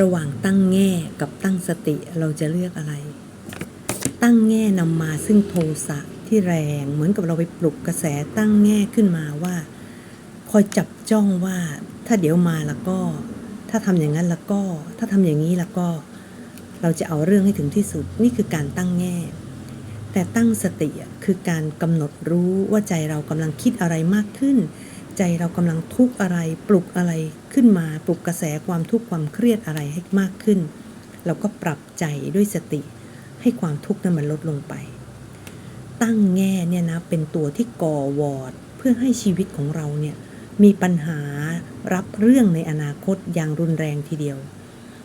ระหว่างตั้งแง่กับตั้งสติเราจะเลือกอะไร ตั้งแง่นำมาซึ่งโทสะที่แรงเหมือนกับเราไปปลุกกระแสตั้งแง่ขึ้นมาว่า คอยจับจ้องว่าถ้าเดี๋ยวมาแล้วก็ ถ้าทำอย่างนั้นแล้วก็ ถ้าทำอย่างนี้แล้วก็ เราจะเอาเรื่องให้ถึงที่สุดนี่คือการตั้งแง่ แต่ตั้งสติคือการกำหนดรู้ว่าใจเรากำลังคิดอะไรมากขึ้น ใจเรากำลังทุกข์อะไร ปลุกอะไรขึ้นมา ปลุกกระแสความทุกข์ความเครียดอะไรให้มากขึ้น เราก็ปรับใจด้วยสติ ให้ความทุกข์นั้นมันลดลงไป ตั้งแง่เนี่ยนะเป็นตัวที่ก่อวอร์ดเพื่อให้ชีวิตของเราเนี่ยมีปัญหารับเรื่องในอนาคตอย่างรุนแรงทีเดียว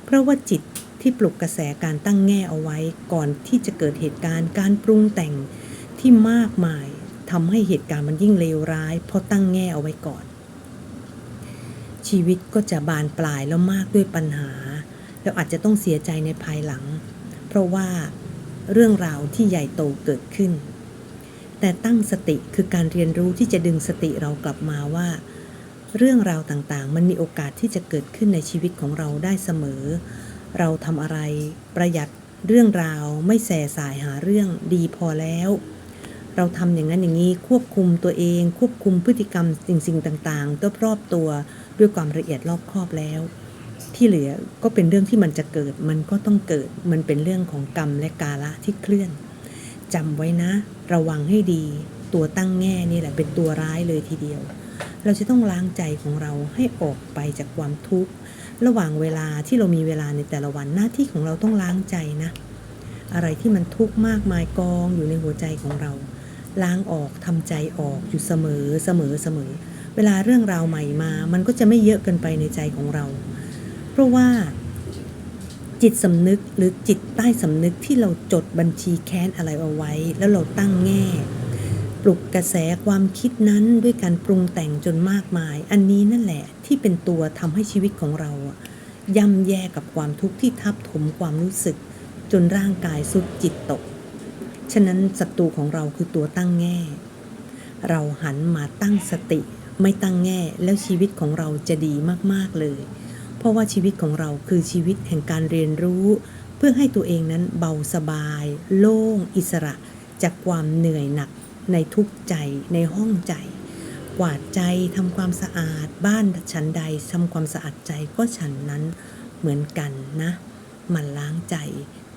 เพราะว่าจิตที่ปลุกกระแสการตั้งแง่เอาไว้ก่อนที่จะเกิดเหตุการณ์การปรุงแต่งที่มากมาย ทำให้เหตุการณ์มันยิ่งเลวร้าย เพราะตั้งแง่เอาไว้ก่อน ชีวิตก็จะบานปลายแล้วมากด้วยปัญหา แล้วอาจจะต้องเสียใจในภายหลัง เพราะว่าเรื่องราวที่ใหญ่โตเกิดขึ้น แต่ตั้งสติคือการเรียนรู้ที่จะดึงสติเรากลับมาว่า เรื่องราวต่างๆ มันมีโอกาสที่จะเกิดขึ้นในชีวิตของเราได้เสมอ เราทำอะไรประหยัดเรื่องราวไม่แส่สายหาเรื่องดีพอแล้ว เราทำอย่างนั้นอย่างนี้ควบคุมตัวเอง ควบคุมพฤติกรรมสิ่งสิ่งต่างๆรอบๆตัวด้วยความละเอียดรอบครอบแล้ว ที่เหลือก็เป็นเรื่องที่มันจะเกิด มันก็ต้องเกิด มันเป็นเรื่องของกรรมและกาละที่เคลื่อนจำไว้นะ ระวังให้ดี ตัวตั้งแง่นี่แหละเป็นตัวร้ายเลยทีเดียว เราจะต้องล้างใจของเราให้ออกไปจากความทุกข์ ระหว่างเวลาที่เรามีเวลาในแต่ละวันหน้าที่ของเราต้องล้างใจนะ อะไรที่มันทุกข์มากมายกองอยู่ในหัวใจของเรา ล้างออกทำใจออกอยู่เสมอเสมอเสมอ เวลาเรื่องราวใหม่มา มันก็จะไม่เยอะเกินไปในใจของเรา เพราะว่า จิตสำนึกหรือจิตใต้สำนึกที่เราจดบัญชีแค้นอะไรเอาไว้ แล้วเราตั้งแง่ ปลุกกระแสความคิดนั้นด้วยการปรุงแต่งจนมากมาย อันนี้นั่นแหละที่เป็นตัวทำให้ชีวิตของเราย่ำแย่กับความทุกข์ที่ทับถมความรู้สึก จนร่างกายสุดจิตตก ฉะนั้นศัตรูของเราคือตัวตั้งแง่ เราหันมาตั้งสติ ไม่ตั้งแง่แล้วชีวิตของเราจะดีมากๆเลย เพราะว่าชีวิตของเราคือชีวิตแห่งการเรียนรู้ เพื่อให้ตัวเองนั้นเบาสบาย โล่ง อิสระ จากความเหนื่อยหนัก ในทุกใจในห้องใจ กวาดใจทำความสะอาด บ้านฉันใดทำความสะอาดใจก็ฉันนั้นเหมือนกันนะหมันล้างใจ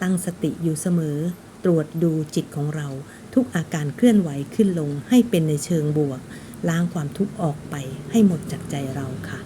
ตั้งสติอยู่เสมอ ตรวจดูจิตของเรา ทุกอาการเคลื่อนไหวขึ้นลงให้เป็นในเชิงบวก ล้างความทุกข์ออกไปให้หมดจากใจเราค่ะ